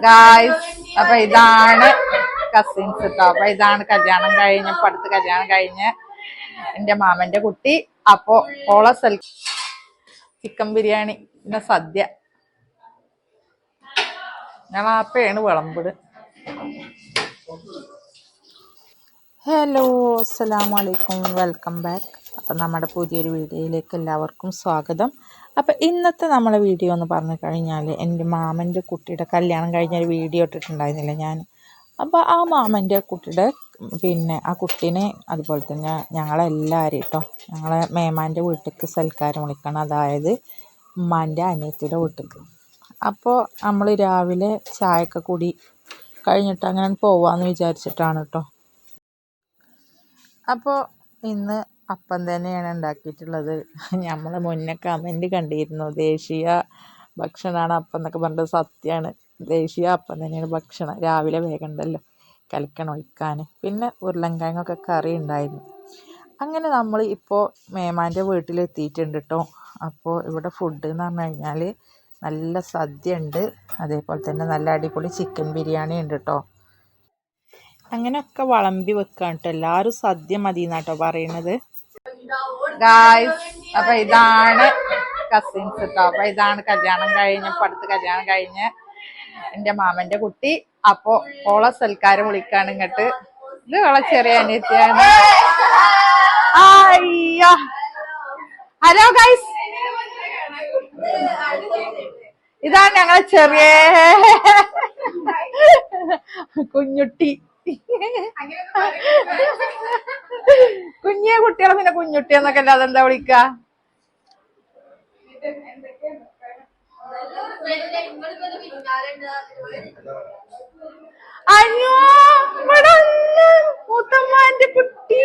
Guys അപ്പൊ ഇതാണ് cousins കേട്ടോ അപ്പൊ ഇതാണ് കല്യാണം കഴിഞ്ഞ അടുത്ത് കല്യാണം കഴിഞ്ഞ് എന്റെ മാമന്റെ കുട്ടി. അപ്പൊ ഓള സെൽ ചിക്കൻ ബിരിയാണി. പിന്നെ സദ്യ. ഞങ്ങളാപ്പയാണ് വിളമ്പിട്. ഹലോ അസ്സലാമലൈക്കും വെൽക്കം ബാക്ക് അപ്പം നമ്മുടെ പുതിയൊരു വീഡിയോയിലേക്ക് എല്ലാവർക്കും സ്വാഗതം. അപ്പം ഇന്നത്തെ നമ്മളെ വീഡിയോ എന്ന് പറഞ്ഞു കഴിഞ്ഞാൽ എന്റെ മാമന്റെ കുട്ടിയുടെ കല്യാണം കഴിഞ്ഞൊരു വീഡിയോ ഇട്ടിട്ടുണ്ടായിരുന്നില്ല ഞാൻ. അപ്പോൾ ആ മാമന്റെ കുട്ടിയുടെ പിന്നെ ആ കുട്ടീനെ അതുപോലെ തന്നെ ഞങ്ങളെല്ലാവരും കേട്ടോ ഞങ്ങളെ മേമാന്റെ വീട്ടിലേക്ക് സൽക്കാരം വിളിക്കണം. അതായത് ഉമ്മാന്റെ അനിയത്തിയുടെ വീട്ടിലേക്ക്. അപ്പോൾ നമ്മൾ രാവിലെ ചായയൊക്കെ കൂടി കഴിഞ്ഞിട്ട് അങ്ങനെ പോവാമെന്ന് വിചാരിച്ചിട്ടാണ് കേട്ടോ അപ്പോൾ ഇന്ന് അപ്പം തന്നെയാണ് ഉണ്ടാക്കിയിട്ടുള്ളത്. നമ്മൾ മുന്നേ കമന്റ് കണ്ടിരുന്നു ദേശീയ ഭക്ഷണമാണ് അപ്പം എന്നൊക്കെ പറഞ്ഞത് സത്യമാണ് ദേശീയ അപ്പം തന്നെയാണ് ഭക്ഷണം. രാവിലെ വേഗമുണ്ടല്ലോ കലക്കണം ഒഴിക്കാൻ പിന്നെ ഉരുളൻകിഴങ്ങൊക്കെ കറി ഉണ്ടായിരുന്നു. അങ്ങനെ നമ്മൾ ഇപ്പോൾ മേമാന്റെ വീട്ടിലെത്തിയിട്ടുണ്ട് കേട്ടോ അപ്പോൾ ഇവിടെ ഫുഡ് എന്ന് പറഞ്ഞു കഴിഞ്ഞാൽ നല്ല സദ്യ ഉണ്ട് അതേപോലെ തന്നെ നല്ല അടിപൊളി ചിക്കൻ ബിരിയാണി ഉണ്ട് കേട്ടോ അങ്ങനെയൊക്കെ വളമ്പി വെക്കാൻ കേട്ടോ എല്ലാവരും സദ്യ മതി എന്നാട്ടോ പറയണത്. ഗായ്സ് അപ്പൊ ഇതാണ് കസിൻസ് കേട്ടോ അപ്പൊ ഇതാണ് കല്യാണം കഴിഞ്ഞ ഇപ്പൊ അടുത്ത് കല്യാണം കഴിഞ്ഞ് എന്റെ മാമന്റെ കുട്ടി. അപ്പൊ ഓളെ സൽക്കാരം വിളിക്കാണ് ഇങ്ങോട്ട്. ഇത് ഓളെ ചെറിയ അനിയത്തിയാണ്. അയ്യോ. ഹലോ ഗൈസ് ഇതാണ് ഞങ്ങളെ ചെറിയ കുഞ്ഞുട്ടി. കുഞ്ഞിയ കുട്ടികളെ പിന്നെ കുഞ്ഞുട്ടി എന്നൊക്കെ അല്ലാതെ എന്താ വിളിക്ക? അയ്യോ മൂത്തമ്മാന്റെ കുട്ടി.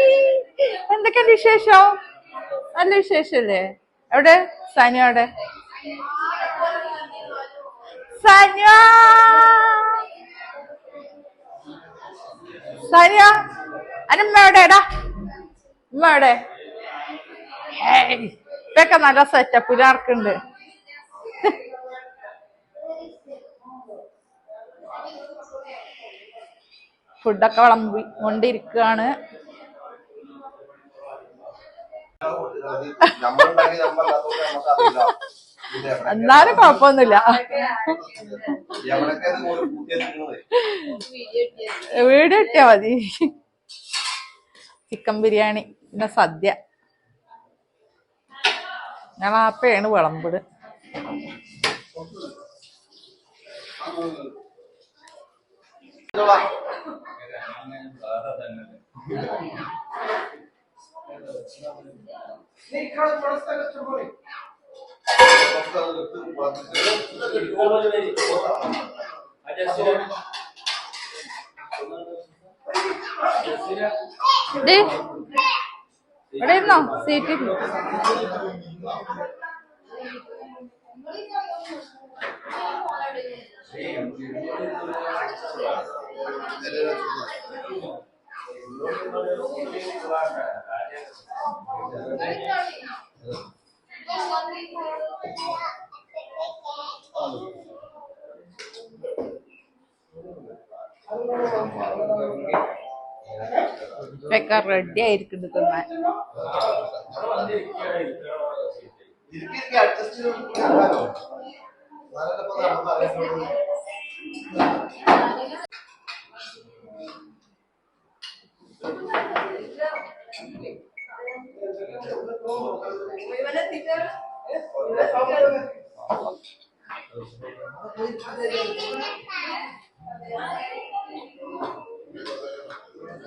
എന്തൊക്കെയുണ്ട് വിശേഷം? നല്ല വിശേഷല്ലേ? എവിടെ? സനിയോടെ എവിടെ സനിയ അനമ്മ എവിടെടാ ഉമ്മ എവിടെ? ഇതൊക്കെ നല്ല സെറ്റപ്പ് ഇതാർക്കുണ്ട് ഫുഡൊക്കെ വിളമ്പി കൊണ്ടിരിക്കുകയാണ് നമ്മളുണ്ടാക്കി എന്നാലും കുഴപ്പമൊന്നുമില്ല? വീട് കിട്ടിയാ മതി ചിക്കൻ ബിരിയാണി പിന്നെ സദ്യ ഞങ്ങൾ അപ്പയാണ് വിളമ്പിട് പുറത്തൊക്കെ ഇഷ്ടംപോലെ. ഇവിടെ ഇരുന്നോ? സീറ്റ് ഒക്കെ റെഡി ആയിരിക്കും തിന്നാൻ Thank ഇരിക്ക് adjust ചെയ്ത് കൊടുക്കാലോ. എന്നാലല്ലേ ഇപ്പൊ നമുക്ക് അറിയാൻ എന്തായാലും ലേശം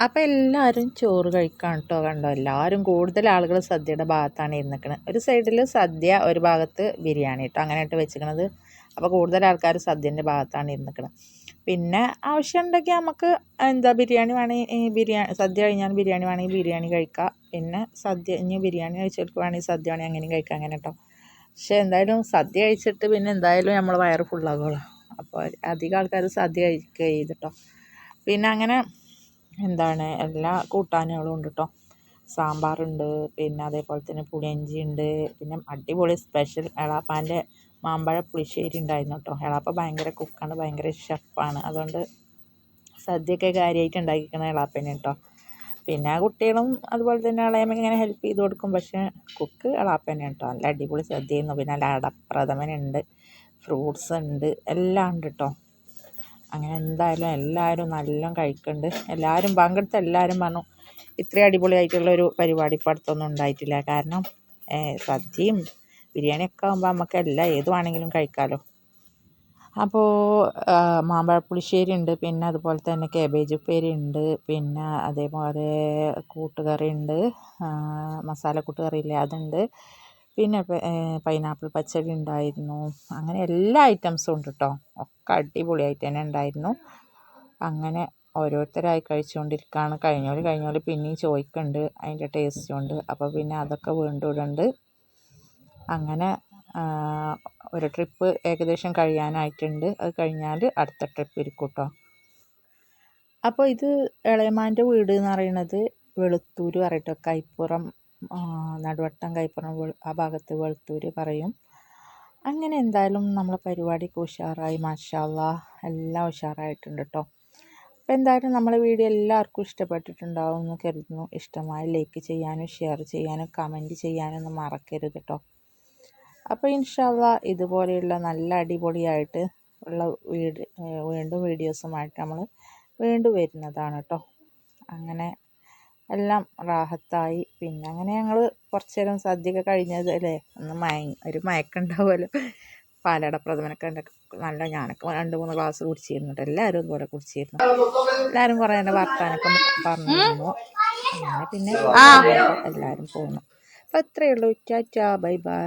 അപ്പോൾ എല്ലാവരും ചോറ് കഴിക്കാൻ കേട്ടോ കണ്ടോ. എല്ലാവരും കൂടുതൽ ആളുകൾ സദ്യയുടെ ഭാഗത്താണ് ഇരുന്നിക്കണത് ഒരു സൈഡിൽ സദ്യ ഒരു ഭാഗത്ത് ബിരിയാണി കേട്ടോ അങ്ങനെയായിട്ട് വെച്ചിരിക്കണത് അപ്പോൾ കൂടുതൽ ആൾക്കാർ സദ്യന്റെ ഭാഗത്താണ് ഇരുന്നിക്കണത് പിന്നെ ആവശ്യമുണ്ടെങ്കിൽ നമുക്ക് എന്താ ബിരിയാണി വേണമെങ്കിൽ ബിരിയാണി സദ്യ കഴിഞ്ഞാൽ ബിരിയാണി വേണമെങ്കിൽ ബിരിയാണി കഴിക്കാം. പിന്നെ സദ്യ ഇനി ബിരിയാണി കഴിച്ചവർക്ക് വേണമെങ്കിൽ സദ്യ വേണമെങ്കിൽ അങ്ങനെയും കഴിക്കാം അങ്ങനെ കേട്ടോ പക്ഷേ എന്തായാലും സദ്യ കഴിച്ചിട്ട് പിന്നെ എന്തായാലും നമ്മൾ വയറ് ഫുള്ളാകുമല്ലോ അപ്പോൾ അധികം ആൾക്കാർ സദ്യ കഴിക്കുക ചെയ്തിട്ടോ പിന്നെ അങ്ങനെ എന്താണ് എല്ലാ കൂട്ടാനുകളും ഉണ്ട് കേട്ടോ സാമ്പാറുണ്ട് പിന്നെ അതേപോലെ തന്നെ പുളിയഞ്ചി ഉണ്ട് പിന്നെ അടിപൊളി സ്പെഷ്യൽ എളാപ്പാന്റെ മാമ്പഴ പുളിശ്ശേരി ഉണ്ടായിരുന്നു കേട്ടോ എളാപ്പ ഭയങ്കര കുക്കാണ് ഭയങ്കര ഷെഫാണ് അതുകൊണ്ട് സദ്യയൊക്കെ കാര്യമായിട്ട് ഉണ്ടാക്കിക്കണ എളാപ്പനെ കേട്ടോ പിന്നെ കുട്ടികളും അതുപോലെ തന്നെ ഇളയമ്മ ഇങ്ങനെ ഹെൽപ്പ് ചെയ്ത് കൊടുക്കും. പക്ഷേ കുക്ക് എളാപ്പനെ കേട്ടോ നല്ല അടിപൊളി സദ്യയായിരുന്നു. പിന്നെ നല്ല അടപ്രഥമനുണ്ട് ഫ്രൂട്ട്സ് ഉണ്ട് എല്ലാം ഉണ്ട് കേട്ടോ അങ്ങനെ എന്തായാലും എല്ലാവരും നല്ലോണം കഴിക്കുന്നുണ്ട് എല്ലാവരും പങ്കെടുത്ത എല്ലാവരും പറഞ്ഞു ഇത്രയും അടിപൊളിയായിട്ടുള്ളൊരു പരിപാടി ഇപ്പം അടുത്തൊന്നും ഉണ്ടായിട്ടില്ല. കാരണം സദ്യയും ബിരിയാണിയൊക്കെ ആകുമ്പോൾ നമുക്ക് എല്ലാം ഏത് വേണമെങ്കിലും കഴിക്കാമല്ലോ അപ്പോൾ മാമ്പഴപ്പുളിശ്ശേരി ഉണ്ട് പിന്നെ അതുപോലെ തന്നെ കേബേജ് ഉപ്പേരി ഉണ്ട് പിന്നെ അതേപോലെ കൂട്ടുകറി ഉണ്ട് മസാല കൂട്ടുകറി ഇല്ലേ അതുണ്ട്. പിന്നെ പൈനാപ്പിൾ പച്ചടി ഉണ്ടായിരുന്നു. അങ്ങനെ എല്ലാ ഐറ്റംസും ഉണ്ട് കേട്ടോ ഒക്കെ അടിപൊളിയായിട്ട് തന്നെ ഉണ്ടായിരുന്നു. അങ്ങനെ ഓരോരുത്തരായി കഴിച്ചുകൊണ്ടിരിക്കുകയാണ് കഴിഞ്ഞോൽ കഴിഞ്ഞോൽ പിന്നെയും ചോദിക്കുന്നുണ്ട് അതിന്റെ ടേസ്റ്റ് കൊണ്ട് അപ്പോൾ പിന്നെ അതൊക്കെ വീണ്ടും ഇടുന്നുണ്ട് അങ്ങനെ ഒരു ട്രിപ്പ് ഏകദേശം കഴിയാനായിട്ടുണ്ട്. അത് കഴിഞ്ഞാൽ അടുത്ത ട്രിപ്പ് ഇരിക്കും കേട്ടോ അപ്പോൾ ഇത് ഇളയമാന്റെ വീട് എന്ന് പറയുന്നത് വെളുത്തൂർ പറയട്ടോ കൈപ്പുറം നടുവട്ടം കൈപ്പുറം ആ ഭാഗത്ത് വെളുത്തൂര് പറയും. അങ്ങനെ എന്തായാലും നമ്മളെ പരിപാടിക്ക് ഉഷാറായി മാഷാല്ല എല്ലാം ഉഷാറായിട്ടുണ്ട് കേട്ടോ അപ്പോൾ എന്തായാലും നമ്മളെ വീഡിയോ എല്ലാവർക്കും ഇഷ്ടപ്പെട്ടിട്ടുണ്ടാവും എന്ന് കരുതുന്നു. ഇഷ്ടമായി ലൈക്ക് ചെയ്യാനും ഷെയർ ചെയ്യാനും കമന്റ് ചെയ്യാനൊന്നും മറക്കരുത് കേട്ടോ അപ്പോൾ ഇൻഷാല്ല ഇതുപോലെയുള്ള നല്ല അടിപൊളിയായിട്ട് ഉള്ള വീട് വീണ്ടും വീഡിയോസുമായിട്ട് നമ്മൾ വീണ്ടും വരുന്നതാണ് കേട്ടോ അങ്ങനെ എല്ലാം റാഹത്തായി. പിന്നെ അങ്ങനെ ഞങ്ങൾ കുറച്ച് നേരം സദ്യയൊക്കെ കഴിഞ്ഞത് അല്ലേ? ഒന്ന് മയ ഒരു മയക്കുണ്ടാവുമല്ലോ. പാലട പ്രഥമനൊക്കെ നല്ല ഞാനൊക്കെ രണ്ട് മൂന്ന് ഗ്ലാസ് കുടിച്ചിരുന്നു എല്ലാവരും ഇതുപോലെ കുടിച്ചിരുന്നു. എല്ലാവരും കുറേ എന്റെ വർത്താനൊക്കെ പറഞ്ഞിരുന്നു അങ്ങനെ പിന്നെ എല്ലാവരും പോന്നു. അപ്പോൾ ഇത്രയേ ഉള്ളൂ. ടാറ്റാ. Bye bye.